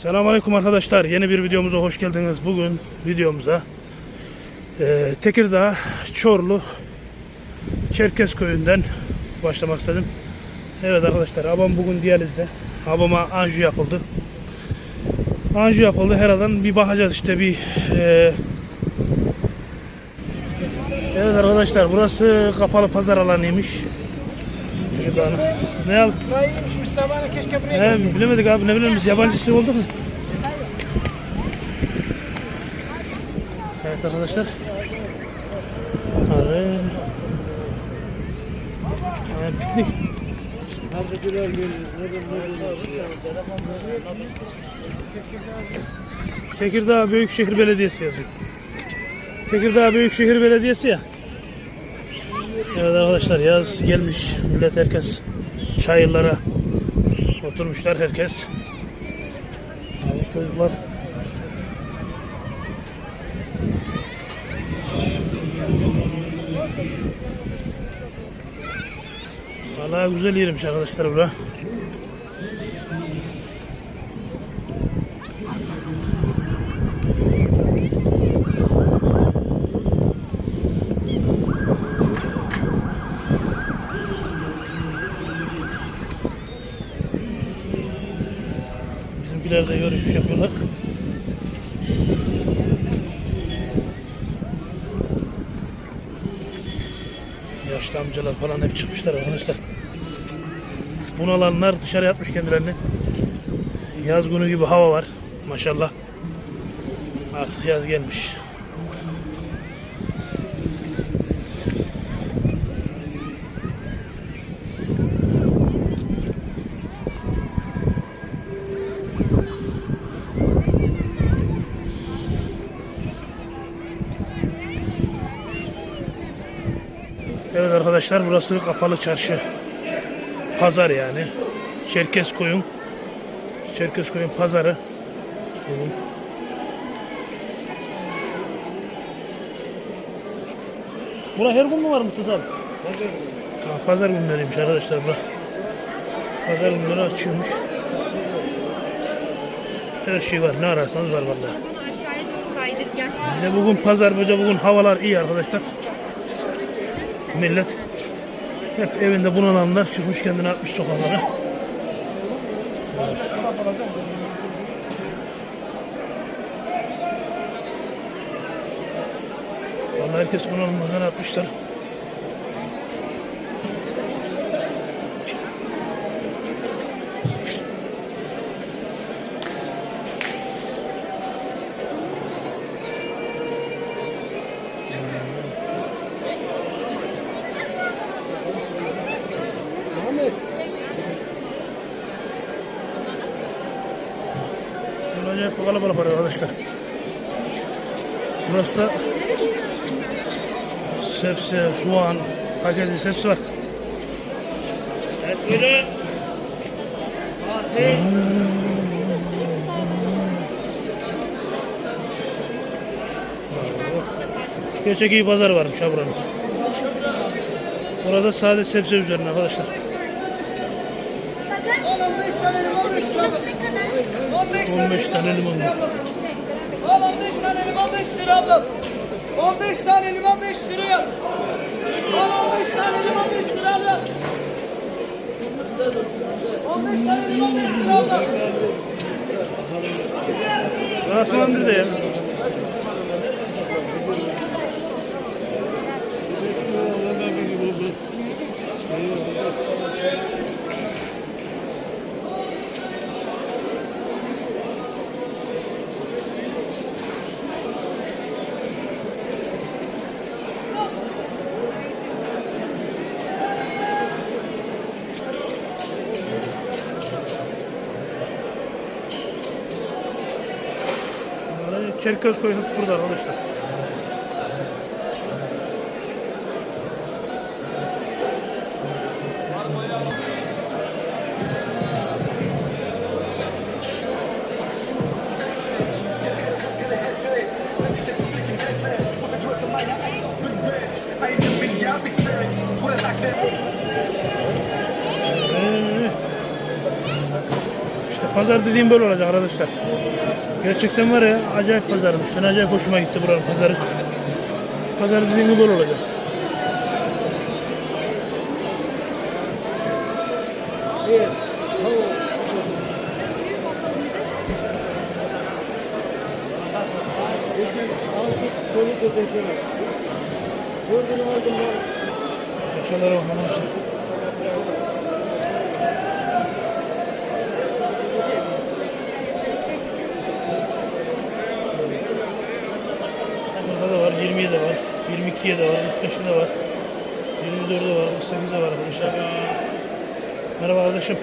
Selamünaleyküm arkadaşlar. Yeni bir videomuza hoş geldiniz. Bugün videomuza e, Tekirdağ Çorlu Çerkez köyünden başlamak istedim. Evet arkadaşlar abam bugün diyalizde. Abama anju yapıldı. Anju yapıldı. Herhalde bir bakacağız işte bir e, Evet arkadaşlar burası kapalı pazar alanıymış. Tekirdağ'ın. Ne yap? Burayı yemişmiş sabahına keşke buraya He, gelseydik. bilemedik abi ne bileyim biz yabancısı olduk mu? Evet arkadaşlar. Abi. Evet, piknik. Tekirdağ Büyükşehir Belediyesi yazıyor. Tekirdağ Büyükşehir Belediyesi ya. Evet arkadaşlar yaz gelmiş. Millet herkes çayırlara oturmuşlar herkes. Abi çocuklar Vallahi güzel yermiş arkadaşlar bura. Bizimkiler de yürüyüş yapıyorlar. Yaşlı amcalar falan hep çıkmışlar arkadaşlar. Bunalanlar dışarı yatmış kendilerini. Yaz günü gibi hava var maşallah. Artık yaz gelmiş. Arkadaşlar burası kapalı çarşı. Pazar yani. Çerkez koyun. Çerkez koyun pazarı. Bugün. Bura her gün mü var mı Tuzal? Ha, pazar günleriymiş arkadaşlar bura. Pazar günleri açıyormuş. Her şey var. Ne ararsanız var vallahi. De bugün pazar de bugün havalar iyi arkadaşlar. Millet hep evinde bunalanlar çıkmış kendini atmış sokaklara. Vallahi herkes bunalımdan atmışlar. Kalabalık var arkadaşlar. Burası da sebze, soğan, paketli sebze var. Evet buyurun. Gerçek iyi pazar varmış ha buranın. Burada sade sebze üzerine arkadaşlar. 15 tane limon 5 lira. 15 15 tane limon. Al 15 tane limon 5 lira ablam. 15 tane limon 5 liraya. Al 15 tane limon 5 lira ablam. 15 tane limon 5 lira ablam. Rasman bize ya. Çerkez koyu hep burada arkadaşlar. Pazar dediğim böyle olacak arkadaşlar. Gerçekten var ya acayip pazarmış. Ben acayip hoşuma gitti buranın pazarı. Pazar dediğim böyle olacak. Evet. Şunlara bakalım. 20'ye de var, 22'ye de var, 45'e de var, 24'e var, 48'e var arkadaşlar. Merhaba kardeşim.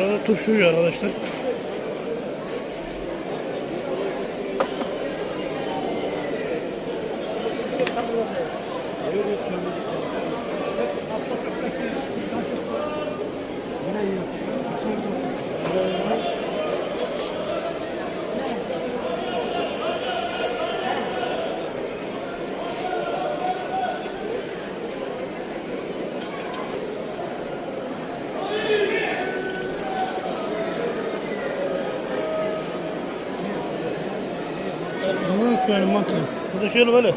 Burada turşu yiyor arkadaşlar. Yani mantı? Burada şöyle böyle.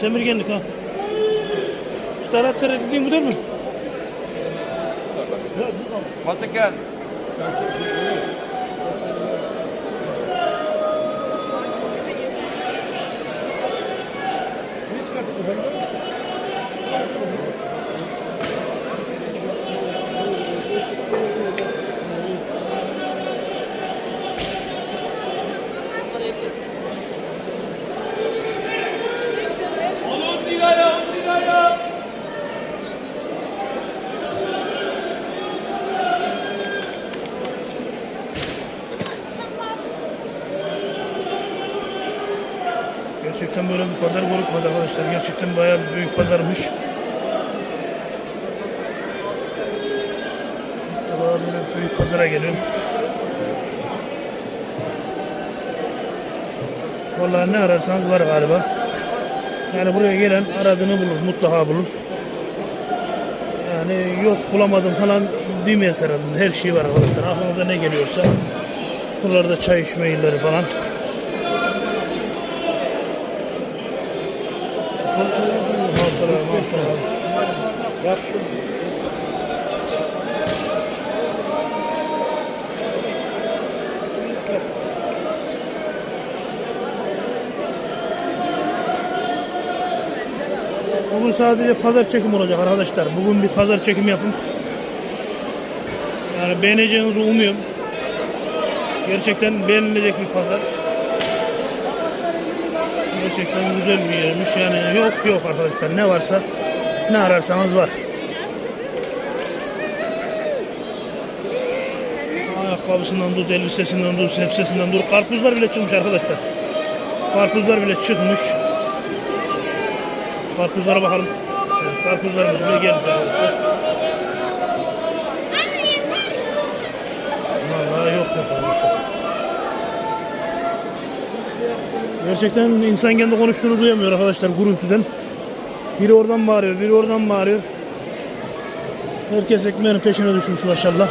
Semirgenlik ha. Şu taraftarı dediğin bu değil mi? Portakal. Gerçekten böyle bir pazar korkmadı arkadaşlar. Gerçekten bayağı bir büyük pazarmış. İlk böyle büyük pazara geliyorum. Vallahi ne ararsanız var galiba. Yani buraya gelen aradığını bulur, mutlaka bulur. Yani yok bulamadım falan demeyiz herhalde. Her şey var arkadaşlar. Aklınıza ne geliyorsa. Buralarda çay içme yerleri falan. Mantılar, mantılar. Bugün sadece pazar çekim olacak arkadaşlar. Bugün bir pazar çekim yapın. Yani beğeneceğinizi umuyorum. Gerçekten beğenilecek bir pazar. Gerçekten güzel bir yermiş. Yani yok yok arkadaşlar. Ne varsa ne ararsanız var. Ayakkabısından tut, elbisesinden tut, sepsesinden tut. Karpuzlar bile çıkmış arkadaşlar. Karpuzlar bile çıkmış. Karpuzlara bakalım. Karpuzlarımız bile gelmiş arkadaşlar. Vallahi yok yok arkadaşlar. Gerçekten insan kendi konuştuğunu duyamıyor arkadaşlar gürültüden. Biri oradan bağırıyor, biri oradan bağırıyor. Herkes ekmeğinin peşine düşmüş maşallah.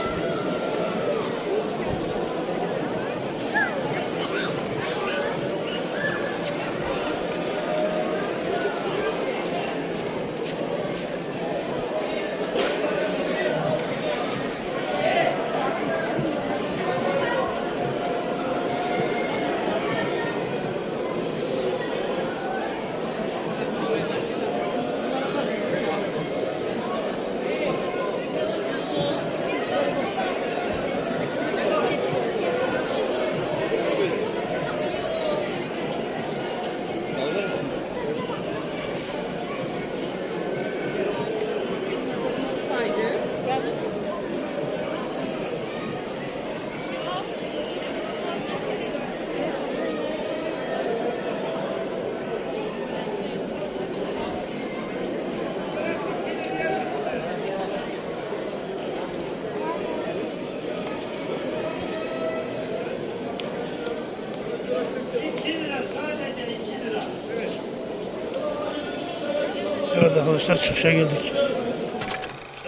Evet arkadaşlar çıkışa geldik.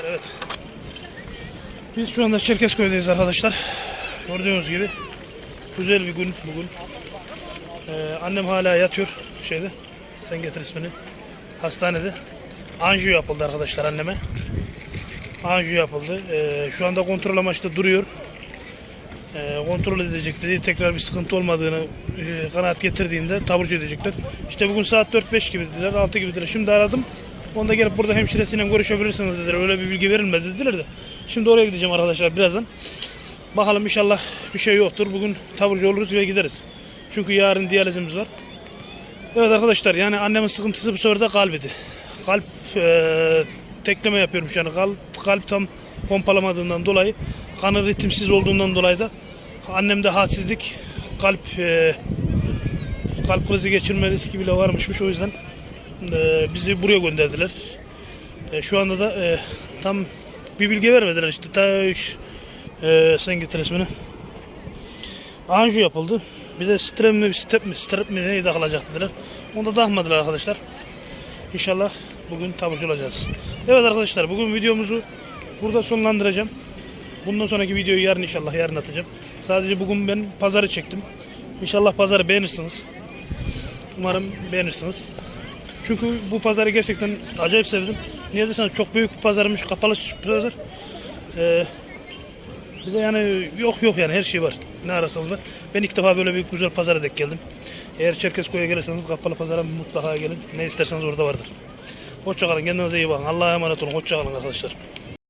Evet. Biz şu anda Çerkezköy'deyiz arkadaşlar. Gördüğünüz gibi güzel bir gün bugün. Ee, annem hala yatıyor şeyde. Sen getir ismini. Hastanede. Anjiyo yapıldı arkadaşlar anneme. Anjiyo yapıldı. Ee, şu anda kontrol amaçlı duruyor. Ee, kontrol edecek dedi. Tekrar bir sıkıntı olmadığını e, kanaat getirdiğinde taburcu edecekler. İşte bugün saat 4-5 gibi dediler, 6 gibi dediler. Şimdi aradım. Onda gelip burada hemşiresiyle görüşebilirsiniz dediler. Öyle bir bilgi verilmedi dediler de. Şimdi oraya gideceğim arkadaşlar birazdan. Bakalım inşallah bir şey yoktur. Bugün taburcu oluruz ve gideriz. Çünkü yarın diyalizimiz var. Evet arkadaşlar yani annemin sıkıntısı bu sefer de kalbidi. Kalp e, tekleme yapıyormuş yani kalp, kalp tam pompalamadığından dolayı kanı ritimsiz olduğundan dolayı da annemde halsizlik kalp e, kalp krizi geçirme riski bile varmışmış o yüzden e, bizi buraya gönderdiler. E, şu anda da e, tam bir bilgi vermediler işte ta e, sen getir ismini. Anju yapıldı. Bir de strep mi, step mi, strep mi neyi takılacak dediler. Onu da takmadılar arkadaşlar. İnşallah bugün taburcu olacağız. Evet arkadaşlar bugün videomuzu burada sonlandıracağım. Bundan sonraki videoyu yarın inşallah yarın atacağım. Sadece bugün ben pazarı çektim. İnşallah pazarı beğenirsiniz. Umarım beğenirsiniz. Çünkü bu pazarı gerçekten acayip sevdim. Niye derseniz çok büyük bir pazarmış, kapalı pazar. Ee, bir de yani yok yok yani her şey var. Ne ararsanız var. Ben ilk defa böyle bir güzel pazara denk geldim. Eğer Çerkezköy'e gelirseniz kapalı pazara mutlaka gelin. Ne isterseniz orada vardır. Hoşçakalın kendinize iyi bakın. Allah'a emanet olun. Hoşçakalın arkadaşlar.